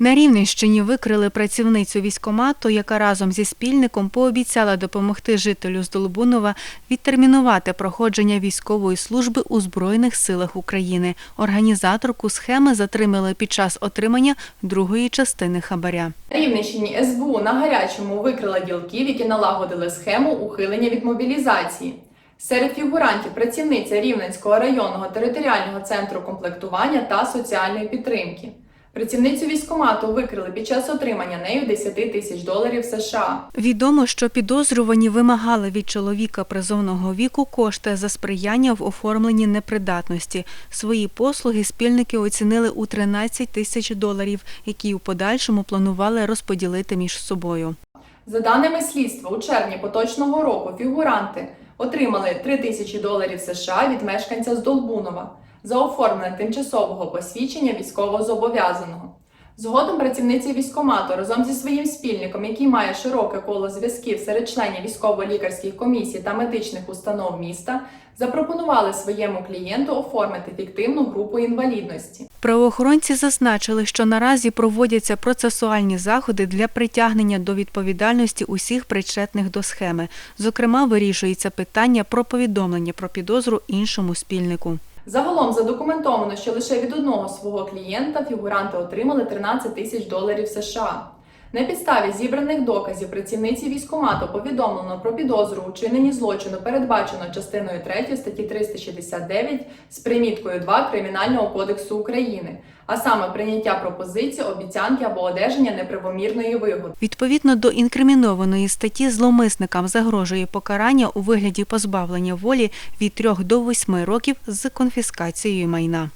На Рівненщині викрили працівницю військомату, яка разом зі спільником пообіцяла допомогти жителю з Долбунова відтермінувати проходження військової служби у Збройних силах України. Організаторку схеми затримали під час отримання другої частини хабаря. На Рівненщині СБУ на гарячому викрила ділків, які налагодили схему ухилення від мобілізації. Серед фігурантів працівниця Рівненського районного територіального центру комплектування та соціальної підтримки. Працівницю військомату викрили під час отримання нею 10 тисяч доларів США. Відомо, що підозрювані вимагали від чоловіка призовного віку кошти за сприяння в оформленні непридатності. Свої послуги спільники оцінили у 13 тисяч доларів, які у подальшому планували розподілити між собою. За даними слідства, у червні поточного року фігуранти отримали 3 тисячі доларів США від мешканця з Долбунова за оформлення тимчасового посвідчення військовозобов'язаного. Згодом працівниці військомату разом зі своїм спільником, який має широке коло зв'язків серед членів військово-лікарських комісій та медичних установ міста, запропонували своєму клієнту оформити фіктивну групу інвалідності. Правоохоронці зазначили, що наразі проводяться процесуальні заходи для притягнення до відповідальності усіх причетних до схеми. Зокрема, вирішується питання про повідомлення про підозру іншому спільнику. Загалом задокументовано, що лише від одного свого клієнта фігуранти отримали 13 тисяч доларів США. На підставі зібраних доказів працівниці військомату повідомлено про підозру у чиненні злочину, передбачено частиною 3 статті 369 з приміткою 2 Кримінального кодексу України, а саме прийняття пропозиції, обіцянки або одержання неправомірної вигоди. Відповідно до інкримінованої статті, зловмисникам загрожує покарання у вигляді позбавлення волі від 3 до 8 років з конфіскацією майна.